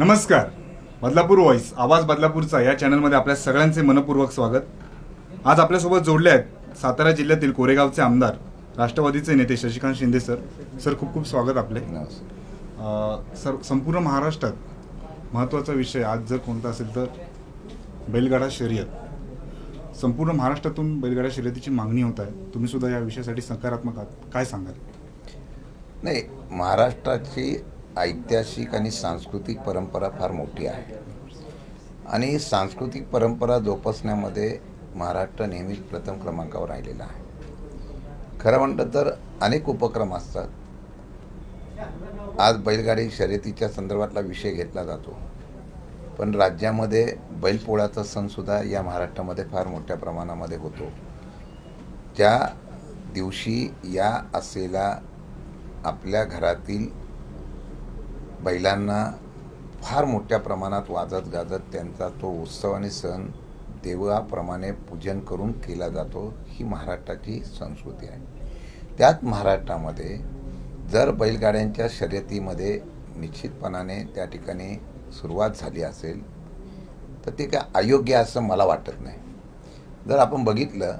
नमस्कार. बदलापूर व्हॉइस आवाज बदलापूरचा या चॅनलमध्ये आपल्या सगळ्यांचे मनपूर्वक स्वागत. आज आपल्यासोबत जोडले आहेत सातारा जिल्ह्यातील कोरेगावचे आमदार राष्ट्रवादीचे नेते शशिकांत शिंदे सर. सर खूप खूप स्वागत आपले. सर संपूर्ण महाराष्ट्रात महत्त्वाचा विषय आज जर कोणता असेल तर बैलगाडा शर्यत. संपूर्ण महाराष्ट्रातून बैलगाडा शर्यतीची मागणी होत आहे. तुम्ही सुद्धा या विषयासाठी सकारात्मक आहात. काय सांगाल? नाही महाराष्ट्राची ऐतिहासिक आणि सांस्कृतिक परंपरा फार मोठी आहे. आणि सांस्कृतिक परंपरा जोपासण्यामध्ये महाराष्ट्र नेहमीच प्रथम क्रमांकावर राहिलेला आहे. खरं म्हटलं तर अनेक उपक्रम असतात. आज बैलगाडी शर्यतीच्या संदर्भातला विषय घेतला जातो. पण राज्यामध्ये बैलपोळाचा सणसुद्धा या महाराष्ट्रामध्ये फार मोठ्या प्रमाणामध्ये होतो. ज्या दिवशी या असलेला आपल्या घरातील बैलांना फार मोठ्या प्रमाणात वाजत गाजत त्यांचा तो उत्सव आणि सण देवाप्रमाणे पूजन करून केला जातो ही महाराष्ट्राची संस्कृती आहे. त्यात महाराष्ट्रामध्ये जर बैलगाड्यांच्या शर्यतीमध्ये निश्चितपणाने त्या ठिकाणी सुरुवात झाली असेल तर ते काय अयोग्य असं मला वाटत नाही. जर आपण बघितलं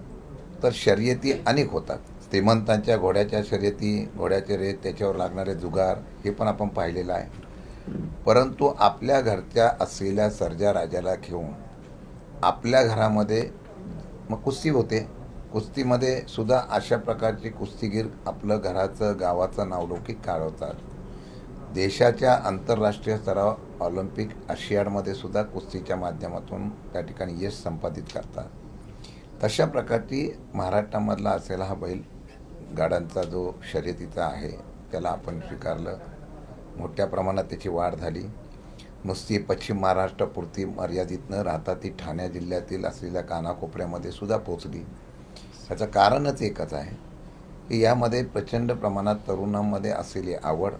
तर शर्यती अनेक होतात. श्रीमंतांच्या घोड्याच्या शर्यती घोड्याचे रेत त्याच्यावर लागणारे जुगार हे पण आपण पाहिलेलं आहे. परंतु आपल्या घरच्या असलेल्या सर्जा राजाला घेऊन आपल्या घरामध्ये मग कुस्ती होते. कुस्तीमध्ये सुद्धा अशा प्रकारचे कुस्तीगीर आपलं घराचं गावाचं नावलौकिक काढवतात. देशाच्या आंतरराष्ट्रीय स्तरावर ऑलिम्पिक आशियाडमध्ये सुद्धा कुस्तीच्या माध्यमातून त्या ठिकाणी यश संपादित करतात. तशा प्रकारची महाराष्ट्रामधला असलेला हा बैल गाड्यांचा जो शर्यतीचा आहे त्याला आपण स्वीकारलं. मोठ्या प्रमाणात त्याची वाढ झाली. नुसती पश्चिम महाराष्ट्रापुरती मर्यादित न राहता ती ठाणे जिल्ह्यातील असलेल्या कानाकोपऱ्यामध्ये सुद्धा पोचली ह्याचं कारणच एकच आहे की यामध्ये प्रचंड प्रमाणात तरुणांमध्ये असलेली आवड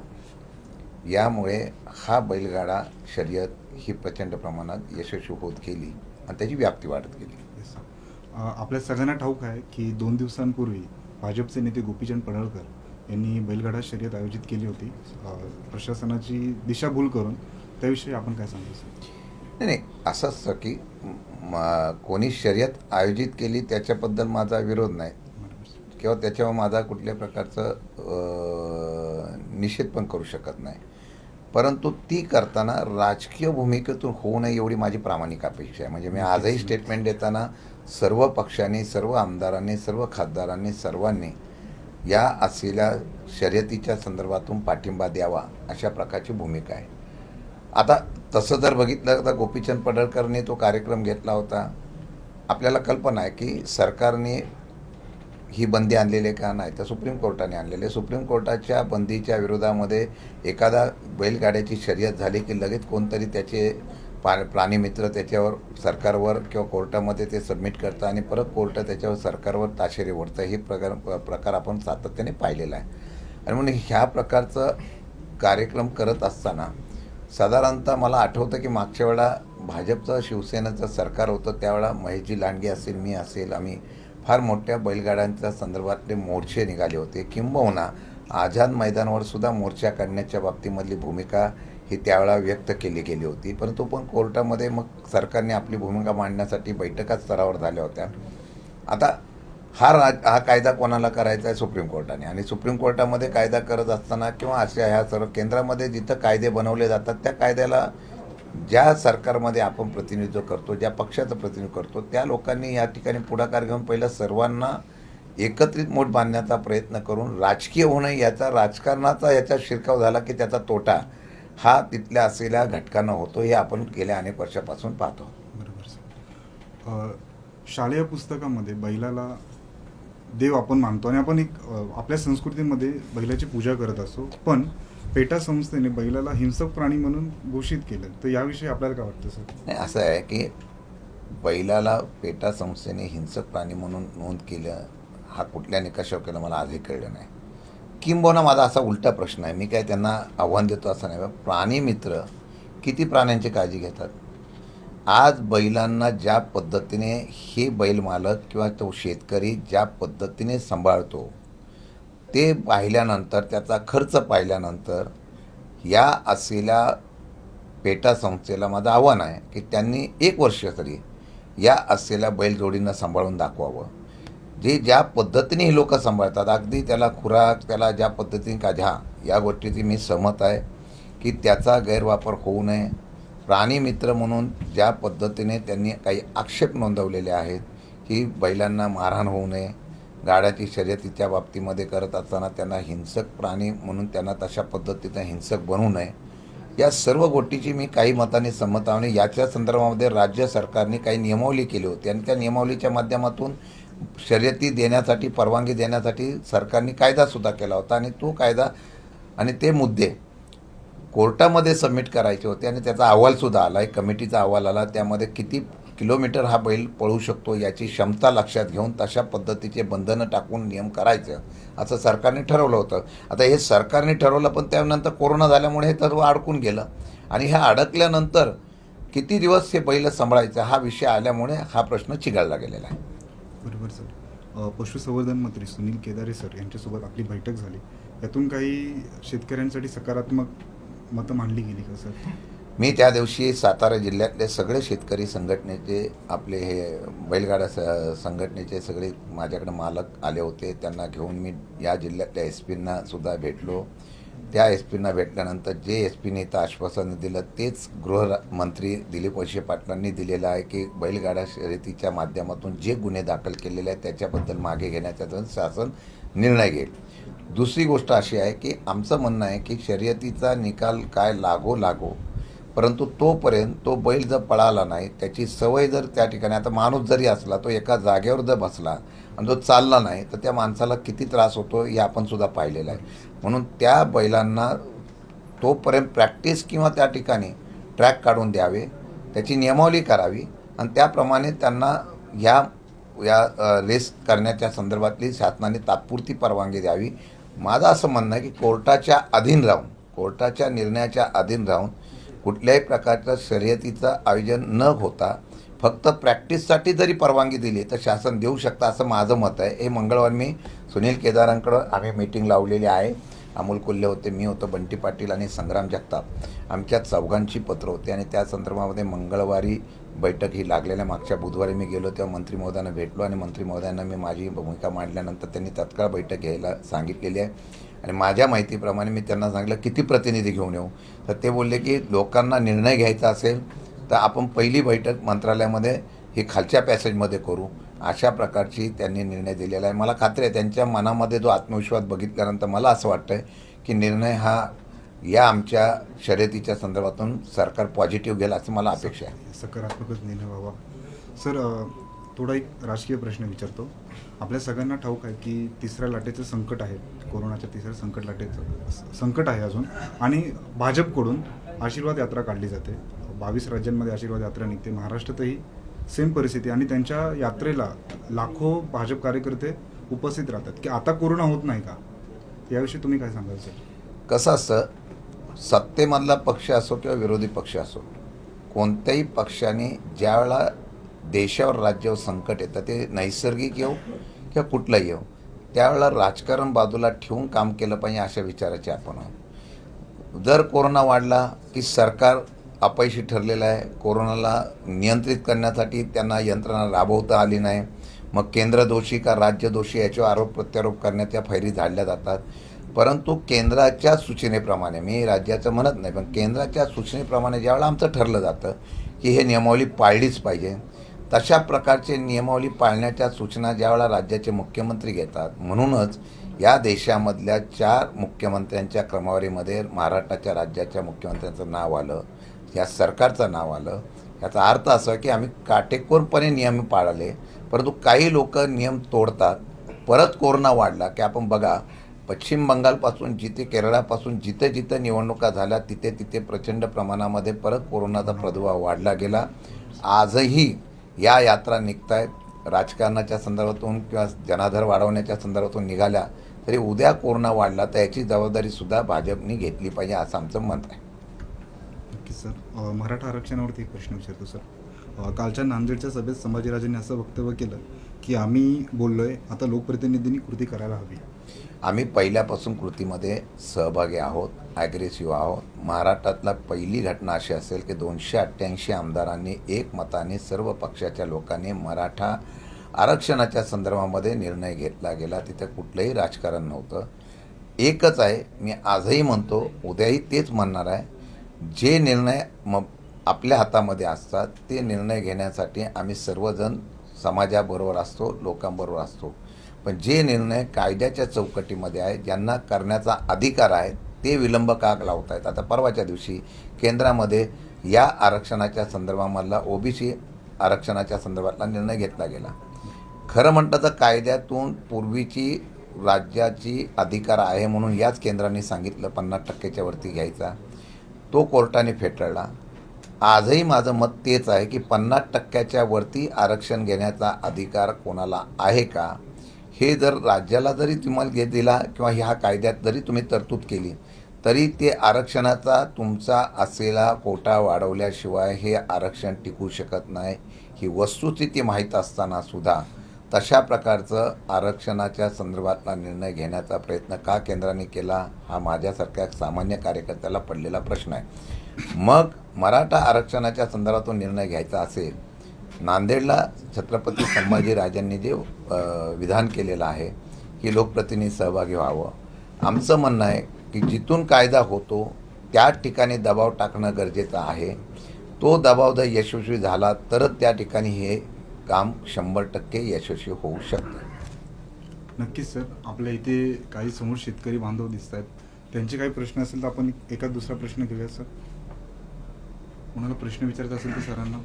यामुळे हा बैलगाडा शर्यत ही प्रचंड प्रमाणात यशस्वी होत गेली आणि त्याची व्याप्ती वाढत गेली. आपल्या सगळ्यांना ठाऊक आहे की दोन दिवसांपूर्वी भाजपचे नेते गोपीचंद पडळकर यांनी बैलगाडा शर्यत आयोजित केली होती. प्रशासनाची दिशाभूल करून त्याविषयी आपण काय सांगू? सर नाही नाही असं असतं की कोणी शर्यत आयोजित केली त्याच्याबद्दल माझा विरोध नाही. किंवा त्याच्यावर माझा कुठल्या प्रकारचं निषेध पण करू शकत नाही. परंतु ती करताना राजकीय भूमिकेतून होऊ नये एवढी माझी प्रामाणिक अपेक्षा आहे. म्हणजे मी आजही स्टेटमेंट देताना सर्व पक्षांनी सर्व आमदारांनी सर्व खासदारांनी सर्वांनी या असलेल्या शर्यतीच्या संदर्भातून पाठिंबा द्यावा अशा प्रकारची भूमिका आहे. आता तसं जर बघितलं तर गोपीचंद पडळकरने तो कार्यक्रम घेतला होता. आपल्याला कल्पना आहे की सरकारने ही बंदी आणलेली आहे का नाही तर सुप्रीम कोर्टाने आणलेली आहे. सुप्रीम कोर्टाच्या बंदीच्या विरोधामध्ये एखादा बैलगाड्याची शर्यत झाली की लगेच कोणतरी त्याचे पा प्राणीमित्र त्याच्यावर सरकारवर किंवा कोर्टामध्ये ते सबमिट करतं आणि परत कोर्ट त्याच्यावर सरकारवर ताशेरे ओढतं हे प्रकार प्रकार आपण सातत्याने पाहिलेला आहे. आणि म्हणून ह्या प्रकारचं कार्यक्रम करत असताना साधारणतः मला आठवतं की मागच्या वेळा भाजपचं शिवसेनेचं सरकार होतं त्यावेळा महेशजी लांडगे असेल मी असेल आम्ही फार मोठ्या बैलगाड्यांच्या संदर्भातले मोर्चे निघाले होते. किंबहुना आझाद मैदानावर सुद्धा मोर्चा काढण्याच्या बाबतीमधली भूमिका ही त्यावेळा व्यक्त केली गेली होती. परंतु पण कोर्टामध्ये मग सरकारने आपली भूमिका मांडण्यासाठी बैठका स्तरावर झाल्या होत्या. आता हा राज हा कायदा कोणाला करायचा आहे? सुप्रीम कोर्टाने. आणि सुप्रीम कोर्टामध्ये कायदा करत असताना किंवा अशा ह्या सर्व केंद्रामध्ये जिथं कायदे बनवले जातात त्या कायद्याला ज्या सरकारमध्ये आपण प्रतिनिधित्व करतो ज्या पक्षाचं प्रतिनिधित्व करतो त्या लोकांनी या ठिकाणी पुढाकार घेऊन पहिलं सर्वांना एकत्रित मोठ बांधण्याचा प्रयत्न करून राजकीय होणं याचा राजकारणाचा याचा शिरकाव झाला की त्याचा तोटा हा तिथल्या असलेल्या घटकांना होतो हे आपण गेल्या अनेक वर्षापासून पाहतो. बरोबर सर. शालेय पुस्तकामध्ये बैलाला देव आपण मानतो आणि आपण एक आपल्या संस्कृतीमध्ये बैलाची पूजा करत असतो पण पेटा संस्थेने बैलाला हिंसक प्राणी म्हणून घोषित केलं. तर याविषयी आपल्याला काय वाटतं सर? नाही असं आहे की बैलाला पेटा संस्थेने हिंसक प्राणी म्हणून नोंद केलं हा कुठल्या निकषावर केलं मला आजही कळलं नाही. किंबहुना माझा असा उलटा प्रश्न आहे. मी काय त्यांना आव्हान देतो असं नाही प्राणी मित्र किती प्राण्यांची काळजी घेतात? आज बैलांना ज्या पद्धतीने हे बैल मालक किंवा तो शेतकरी ज्या पद्धतीने सांभाळतो ते पाहिल्यानंतर त्याचा खर्च पाहिल्यानंतर या असलेल्या पेटा संस्थेला माझं आव्हान आहे की त्यांनी एक वर्ष तरी या असलेल्या बैलजोडींना सांभाळून दाखवावं. जे ज्या पद्धतीने ही लोक सांभाळतात अगदी त्याला खुराक त्याला ज्या पद्धतीने का घ्या या गोष्टीची मी सहमत आहे की त्याचा गैरवापर होऊ नये. प्राणीमित्र म्हणून ज्या पद्धतीने त्यांनी काही आक्षेप नोंदवलेले आहेत की बैलांना मारहाण होऊ नये गाड्याची शर्यतीच्या बाबतीमध्ये करत असताना त्यांना हिंसक प्राणी म्हणून त्यांना तशा पद्धतीनं हिंसक बनवू नये. या सर्व गोष्टीची मी काही मताने संमत आहे आणि याच्या संदर्भामध्ये राज्य सरकारने काही नियमावली केली होती आणि त्या नियमावलीच्या माध्यमातून शर्यती देण्यासाठी परवानगी देण्यासाठी सरकारने कायदासुद्धा केला होता आणि तो कायदा आणि ते मुद्दे कोर्टामध्ये सबमिट करायचे होते आणि त्याचा अहवालसुद्धा आला. एक कमिटीचा अहवाल आला. त्यामध्ये किती किलोमीटर हा बैल पळू शकतो याची क्षमता लक्षात घेऊन तशा पद्धतीचे बंधनं टाकून नियम करायचं असं सरकारने ठरवलं होतं. आता हे सरकारने ठरवलं पण त्यानंतर कोरोना झाल्यामुळे हे सर्व अडकून गेलं. आणि हे अडकल्यानंतर किती दिवस हे बैल सांभाळायचं हा विषय आल्यामुळे हा प्रश्न चिघळला गेलेला आहे. बरोबर सर. पशुसंवर्धन मंत्री सुनील केदारे सर यांच्यासोबत आपली बैठक झाली. यातून काही शेतकऱ्यांसाठी सकारात्मक मतं मांडली गेली का सर? मी त्या दिवशी सातारा जिल्ह्यातले सगळे शेतकरी संघटनेचे आपले हे बैलगाडा स संघटनेचे सगळे माझ्याकडे मालक आले होते. त्यांना घेऊन मी या जिल्ह्यातल्या एस पींना सुद्धा भेटलो. त्या एस पींना भेटल्यानंतर जे एस पीने इथं आश्वासन दिलं तेच गृहमंत्री दिलीप वळसे पाटलांनी दिलेलं आहे की बैलगाडा शर्यतीच्या माध्यमातून जे गुन्हे दाखल केलेले आहेत त्याच्याबद्दल मागे घेण्याचा जर शासन निर्णय घेईल. दुसरी गोष्ट अशी आहे की आमचं म्हणणं आहे की शर्यतीचा निकाल काय लागो लागो परंतु तोपर्यंत तो बैल जर पळाला नाही त्याची सवय जर त्या ठिकाणी आता माणूस जरी असला तो एका जागेवर जर बसला आणि जो चालला नाही तर त्या माणसाला किती त्रास होतो हे आपण सुद्धा पाहिलेलं आहे. म्हणून त्या बैलांना तोपर्यंत प्रॅक्टिस किंवा त्या ठिकाणी ट्रॅक काढून द्यावे त्याची नियमावली करावी आणि त्याप्रमाणे त्यांना ह्या या रेस करण्याच्या संदर्भातली शासनाने तात्पुरती परवानगी द्यावी. माझं असं म्हणणं आहे की कोर्टाच्या अधीन राहून कोर्टाच्या निर्णयाच्या अधीन राहून कुठल्याही प्रकारचं शर्यतीचं आयोजन न होता फक्त प्रॅक्टिससाठी जरी परवानगी दिली तर शासन देऊ शकतं असं माझं मत आहे. हे मंगळवार मी सुनील केदारांकडं आम्ही मीटिंग लावलेली आहे. अमोल कोल्हे होते मी होतो बंटी पाटील आणि संग्राम जगताप. आमच्या चौघांची पत्र होती आणि त्या संदर्भामध्ये मंगळवारी बैठक ही लागलेल्या मागच्या बुधवारी मी गेलो तेव्हा मंत्री महोदयांना भेटलो आणि मंत्री महोदयांना मी माझी भूमिका मांडल्यानंतर त्यांनी तत्काळ बैठक घ्यायला सांगितलेली आहे. आणि माझ्या माहितीप्रमाणे मी त्यांना सांगितलं किती प्रतिनिधी घेऊन येऊ? तर ते बोलले की लोकांना निर्णय घ्यायचा असेल तर आपण पहिली बैठक मंत्रालयामध्ये ही खालच्या पॅसेजमध्ये करू. अशा प्रकारची त्यांनी निर्णय दिलेला आहे. मला खात्री आहे त्यांच्या मनामध्ये जो आत्मविश्वास बघितल्यानंतर मला असं वाटतं आहे की निर्णय हा या आमच्या शर्यतीच्या संदर्भातून सरकार पॉझिटिव्ह घेईल असं मला अपेक्षा आहे. सकारात्मकच निर्णय व्हावा. सर थोडा एक राजकीय प्रश्न विचारतो. आपल्या सगळ्यांना ठाऊक आहे की तिसऱ्या लाटेचं संकट आहे. कोरोनाच्या तिसऱ्या संकट लाटेचं संकट आहे अजून. आणि भाजपकडून आशीर्वाद यात्रा काढली जाते. बावीस राज्यांमध्ये आशीर्वाद यात्रा निघते. महाराष्ट्रातही सेम परिस्थिती. आणि त्यांच्या यात्रेला लाखो भाजप कार्यकर्ते उपस्थित राहतात. की आता कोरोना होत नाही का? याविषयी तुम्ही काय सांगाल सर? कसं असतं? सत्तेमधला पक्ष असो किंवा विरोधी पक्ष असो कोणत्याही पक्षाने ज्यावेळेला देशावर राज्यावर संकट येतं ते नैसर्गिक येऊ किंवा कुठलंही येऊ त्यावेळेला राजकारण बाजूला ठेवून काम केलं पाहिजे अशा विचाराचे आपण आहोत. जर कोरोना वाढला की सरकार अपयशी ठरलेलं आहे कोरोनाला नियंत्रित करण्यासाठी त्यांना यंत्रणा राबवता आली नाही मग केंद्र दोषी का राज्य दोषी याच्यावर आरोप प्रत्यारोप करण्याच्या फैरी झाडल्या जातात. परंतु केंद्राच्या सूचनेप्रमाणे मी राज्याचं म्हणत नाही पण केंद्राच्या सूचनेप्रमाणे ज्यावेळेला आमचं ठरलं जातं की हे नियमावली पाळलीच पाहिजे तशा प्रकारचे नियमावली पाळण्याच्या सूचना ज्यावेळेला राज्याचे मुख्यमंत्री घेतात म्हणूनच या देशामधल्या चार मुख्यमंत्र्यांच्या क्रमवारीमध्ये महाराष्ट्राच्या राज्याच्या मुख्यमंत्र्यांचं नाव आलं या सरकारचं नाव आलं. याचा अर्थ असा की आम्ही काटेकोरपणे नियम पाळले परंतु काही लोक नियम तोडतात परत कोरोना वाढला की आपण बघा पश्चिम बंगालपासून जिथे केरळापासून जिथे जिथे निवडणुका झाल्या तिथे तिथे प्रचंड प्रमाणामध्ये परत कोरोनाचा प्रादुर्भाव वाढला गेला. आजही या यात्रा निघत आहेत राजकारणाच्या संदर्भातून किंवा जनाधार वाढवण्याच्या संदर्भातून निघाल्या तरी उद्या कोरोना वाढला तर याची जबाबदारीसुद्धा भाजपनी घेतली पाहिजे असं आमचं मत आहे. नक्की सर. मराठा आरक्षणावरती एक प्रश्न विचारतो सर. कालच्या नांदेडच्या सभेत संभाजीराजांनी असं वक्तव्य केलं की आम्ही बोललोय आता लोकप्रतिनिधींनी कृती करायला हवी. आम्ही पहिल्यापासून कृतीमध्ये सहभागी आहोत ॲग्रेसिव्ह आहोत. महाराष्ट्रातला पहिली घटना अशी असेल की दोनशे अठ्ठ्याऐंशी आमदारांनी एक मताने सर्व पक्षाच्या लोकांनी मराठा आरक्षणाच्या संदर्भामध्ये निर्णय घेतला गेला. तिथे कुठलंही राजकारण नव्हतं. एकच आहे मी आजही म्हणतो उद्याही तेच म्हणणार आहे. जे निर्णय मग आपल्या हातामध्ये असतात ते निर्णय घेण्यासाठी आम्ही सर्वजण समाजाबरोबर असतो लोकांबरोबर असतो. पण जे निर्णय कायद्याच्या चौकटीमध्ये आहे ज्यांना करण्याचा अधिकार आहे ते विलंब का लावत आहेत आता परवाच्या दिवशी केंद्रामध्ये या आरक्षणाच्या संदर्भामधला ओबीसी आरक्षणाच्या संदर्भातला निर्णय घेतला गेला. खरं म्हटलं तर कायद्यातून पूर्वीची राज्याची अधिकार आहे म्हणून याच केंद्राने सांगितलं पन्नास टक्क्याच्या वरती घ्यायचा. तो कोर्टाने फेटाळला. आजही माझं मत तेच आहे की पन्नास टक्क्याच्या वरती आरक्षण घेण्याचा अधिकार कोणाला आहे का? हे जर राज्याला जरी तुम्हाला घेत दिला किंवा ह्या कायद्यात जरी तुम्ही तरतूद केली तरी ते आरक्षणाचा तुमचा असलेला कोटा वाढवल्याशिवाय हे आरक्षण टिकू शकत नाही. ही वस्तुस्थिती माहीत असताना सुद्धा तशा प्रकारचं आरक्षणाच्या संदर्भातला निर्णय घेण्याचा प्रयत्न का केंद्राने केला हा माझ्यासारख्या सामान्य कार्यकर्त्याला पडलेला प्रश्न आहे. मग मराठा आरक्षणाच्या संदर्भातून निर्णय घ्यायचा असेल नांदेडला छत्रपती संभाजीराजांनी जे विधान केलेलं आहे की लोकप्रतिनिधी सहभागी व्हावं. आमचं म्हणणं आहे की जिथून कायदा होतो त्या ठिकाणी दबाव टाकणं गरजेचं आहे. तो दबाव जर यशस्वी झाला तरच त्या ठिकाणी हे काम शंभर टक्के यशस्वी होऊ शकतं. नक्कीच सर. आपल्या इथे काही समोर शेतकरी बांधव दिसत आहेत. त्यांचे काही प्रश्न असेल तर आपण एका दुसरा प्रश्न घेऊया सर. कोणाला प्रश्न विचारत असेल तर सरांना.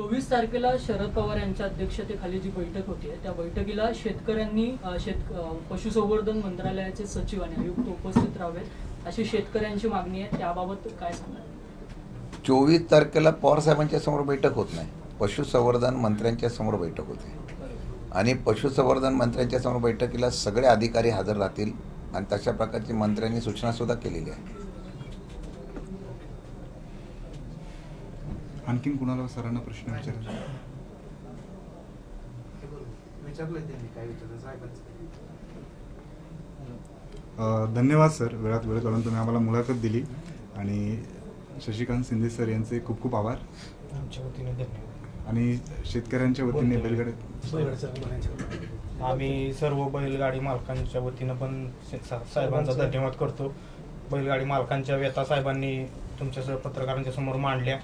चोवीस तारखेला शरद पवार यांच्या अध्यक्षतेखाली जी बैठक होती त्या बैठकीला शेतकऱ्यांनी शेत पशुसंवर्धन मंत्रालयाचे सचिव आणि आयुक्त उपस्थित राहावेत. अशी शेतकऱ्यांची मागणी आहे त्याबाबत काय सांगाल? चोवीस तारखेला पवारसाहेबांच्या समोर बैठक होत नाही. पशुसंवर्धन मंत्र्यांच्या समोर बैठक होते. आणि पशुसंवर्धन मंत्र्यांच्या समोर बैठकीला सगळे अधिकारी हजर राहतील आणि तशा प्रकारची मंत्र्यांनी सूचना सुद्धा केलेली आहे. आणखीन कुणाला सरांना प्रश्न विचारायचा? विचारलंय त्यांनी काय विचारलं? साहेबांचं. धन्यवाद सर. वेळात वेळ काढून तुम्ही आम्हाला मुलाखत दिली. आणि शशिकांत शिंदे सर यांचे खूप खूप आभार. आमच्या वतीने धन्यवाद. आणि शेतकऱ्यांच्या वतीने बेलगडे आम्ही सर्व बैलगाडी मालकांच्या वतीनं पण सा- सा- साहेबांचा धन्यवाद करतो. बैलगाडी मालकांच्या व्यथा साहेबांनी तुमच्या स- पत्रकारांच्या समोर मांडल्या.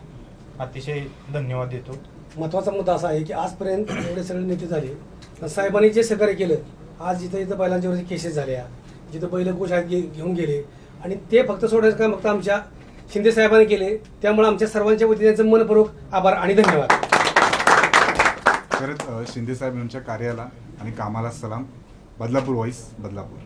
अतिशय धन्यवाद देतो. महत्त्वाचा मुद्दा असा आहे की आजपर्यंत एवढे सगळे नेते झाले पण साहेबांनी जे सहकार्य केलं आज जिथं इथं बैलांच्यावरती केसेस झाल्या जिथं बैल गोशाळेत गे घेऊन गेले आणि ते फक्त सोडायचं काम फक्त आमच्या शिंदे साहेबांनी केले त्यामुळे आमच्या सर्वांच्या वतीने त्यांचं मनपूर्वक आभार आणि धन्यवाद. खरंच शिंदे साहेब यांच्या कार्याला आणि कामाला सलाम. बदलापूर व्हॉइस बदलापूर.